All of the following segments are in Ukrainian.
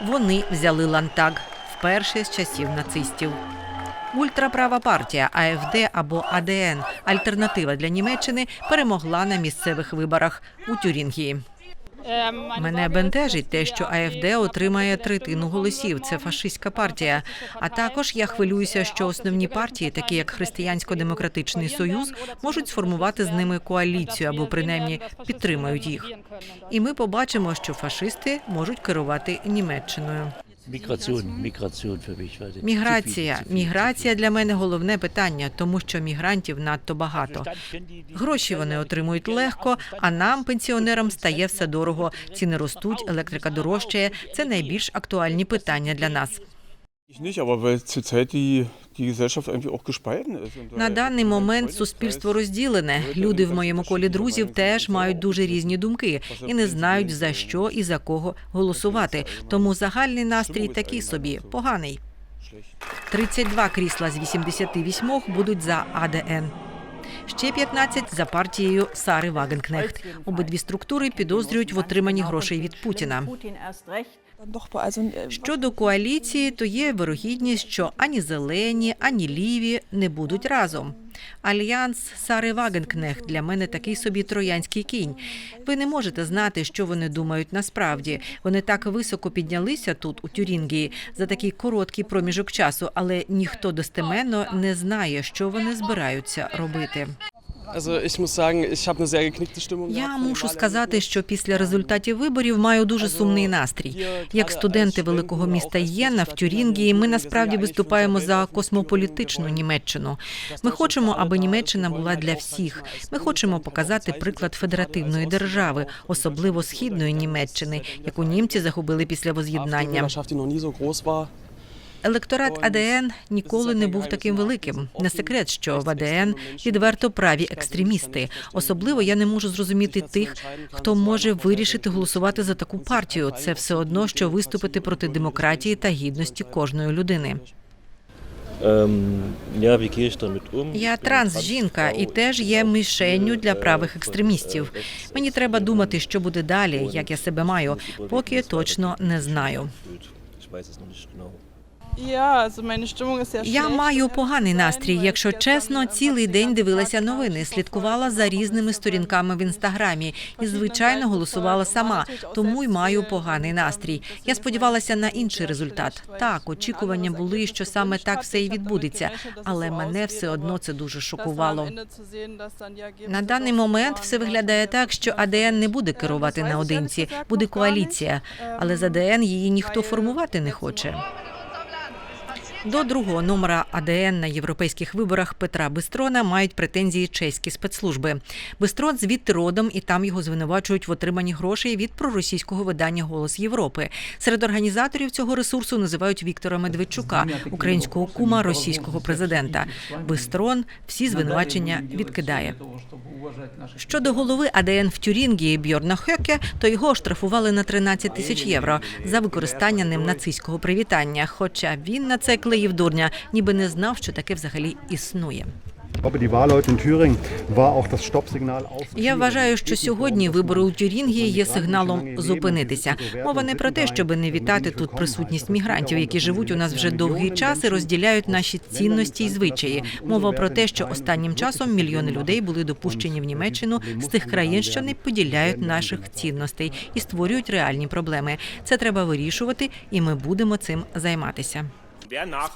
Вони взяли лантаг вперше з часів нацистів. Ультраправа партія АФД або АДН Альтернатива для Німеччини перемогла на місцевих виборах у Тюрінгії. Мене бентежить те, що АФД отримає третину голосів. Це фашистська партія. А також я хвилююся, що основні партії, такі як Християнсько-демократичний союз, можуть сформувати з ними коаліцію або принаймні підтримають їх. І ми побачимо, що фашисти можуть керувати Німеччиною. Für mich. Міграція. Міграція для мене головне питання, тому що мігрантів надто багато. Гроші вони отримують легко, а нам, пенсіонерам, стає все дорого. Ціни ростуть, електрика дорожчає. Це найбільш актуальні питання для нас. На даний момент суспільство розділене. Люди в моєму колі друзів теж мають дуже різні думки і не знають за що і за кого голосувати. Тому загальний настрій такий собі поганий. Schlecht. 32 крісла з 88 будуть за АДН. Ще 15 за партією Сари Вагенкнехт. Обидві структури підозрюють в отриманні грошей від Путіна. Щодо коаліції, то є вирогідність, що ані зелені, ані ліві не будуть разом. Альянс Сари Вагенкнехт для мене такий собі троянський кінь. Ви не можете знати, що вони думають насправді. Вони так високо піднялися тут, у Тюрінгії, за такий короткий проміжок часу, але ніхто достеменно не знає, що вони збираються робити. Я мушу сказати, що після результатів виборів маю дуже сумний настрій. Як студенти великого міста Єна в Тюрінгії, ми насправді виступаємо за космополітичну Німеччину. Ми хочемо, аби Німеччина була для всіх. Ми хочемо показати приклад федеративної держави, особливо східної Німеччини, яку німці загубили після воз'єднання. Електорат АДН ніколи не був таким великим. Не секрет, що в АДН відверто праві екстремісти. Особливо я не можу зрозуміти тих, хто може вирішити голосувати за таку партію. Це все одно, що виступити проти демократії та гідності кожної людини. Um? Я Ich bin трансжінка і теж є мішенню для äh, правих екстремістів. äh, Мені треба думати, що буде далі, як я себе маю, поки точно не знаю. Ich weiß es noch nicht genau. Ja, also meine Stimmung ist sehr Я маю поганий настрій. Якщо чесно, цілий день дивилася новини, слідкувала за різними сторінками в інстаграмі і, звичайно, голосувала сама. Тому й маю поганий настрій. Я сподівалася на інший результат. Так, очікування були, що саме так все і відбудеться, але мене все одно це дуже шокувало. На даний момент все виглядає так, що АДН не буде керувати наодинці, буде коаліція, але з АДН її ніхто формувати не хоче. До другого номера АДН на європейських виборах Петра Бистрона мають претензії чеські спецслужби. Бистрон звідти родом, і там його звинувачують в отриманні грошей від проросійського видання Голос Європи. Серед організаторів цього ресурсу називають Віктора Медведчука, українського кума російського президента. Бистрон всі звинувачення відкидає. Щодо голови АДН в Тюрінгії Бьорна Хьоке, то його оштрафували на 13 тисяч євро за використання ним нацистського привітання. Хоча він на це клеїв дурня, ніби не знав, що таке взагалі існує. Я вважаю, що сьогодні вибори у Тюрінгії є сигналом зупинитися. Мова не про те, щоб не вітати тут присутність мігрантів, які живуть у нас вже довгий час і розділяють наші цінності і звичаї. Мова про те, що останнім часом мільйони людей були допущені в Німеччину з тих країн, що не поділяють наших цінностей і створюють реальні проблеми. Це треба вирішувати, і ми будемо цим займатися.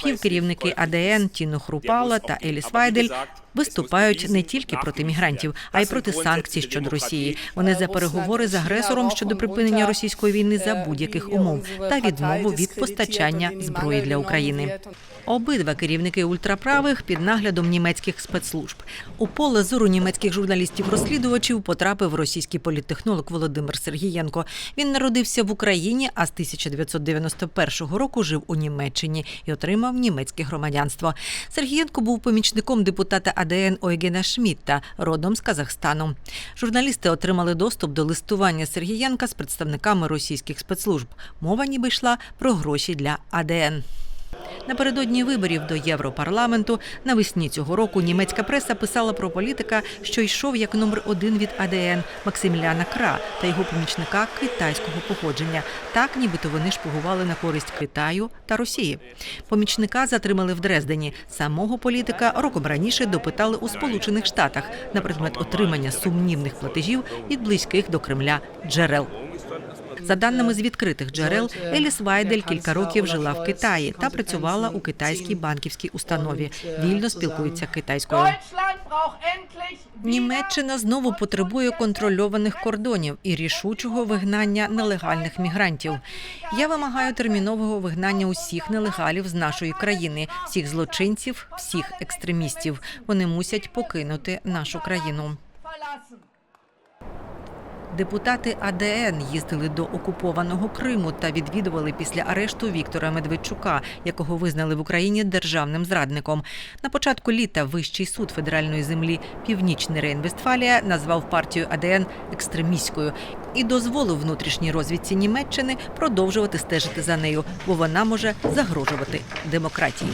Співкерівники АДН Тіно Хрупала та Еліс Вайдель виступають не тільки проти мігрантів, а й проти санкцій щодо Росії. Вони за переговори з агресором щодо припинення російської війни за будь-яких умов та відмову від постачання зброї для України. Обидва керівники ультраправих під наглядом німецьких спецслужб. У поле зору німецьких журналістів-розслідувачів потрапив російський політтехнолог Володимир Сергієнко. Він народився в Україні, а з 1991 року жив у Німеччині і отримав німецьке громадянство. Сергієнко був помічником депутата АДН Ойгена Шмітта, родом з Казахстану. Журналісти отримали доступ до листування Сергієнка з представниками російських спецслужб. Мова ніби йшла про гроші для АДН. Напередодні виборів до Європарламенту навесні цього року німецька преса писала про політика, що йшов як номер один від АДН Максиміляна Кра та його помічника китайського походження. Так, нібито вони шпигували на користь Китаю та Росії. Помічника затримали в Дрездені. Самого політика роком раніше допитали у Сполучених Штатах на предмет отримання сумнівних платежів від близьких до Кремля джерел. За даними з відкритих джерел, Еліс Вайдель кілька років жила в Китаї та працювала у китайській банківській установі. Вільно спілкується китайською. Німеччина знову потребує контрольованих кордонів і рішучого вигнання нелегальних мігрантів. Я вимагаю термінового вигнання усіх нелегалів з нашої країни, всіх злочинців, всіх екстремістів. Вони мусять покинути нашу країну. Депутати АДН їздили до окупованого Криму та відвідували після арешту Віктора Медведчука, якого визнали в Україні державним зрадником. На початку літа Вищий суд федеральної землі Північний Рейн-Вестфалія назвав партію АДН екстремістською і дозволив внутрішній розвідці Німеччини продовжувати стежити за нею, бо вона може загрожувати демократії.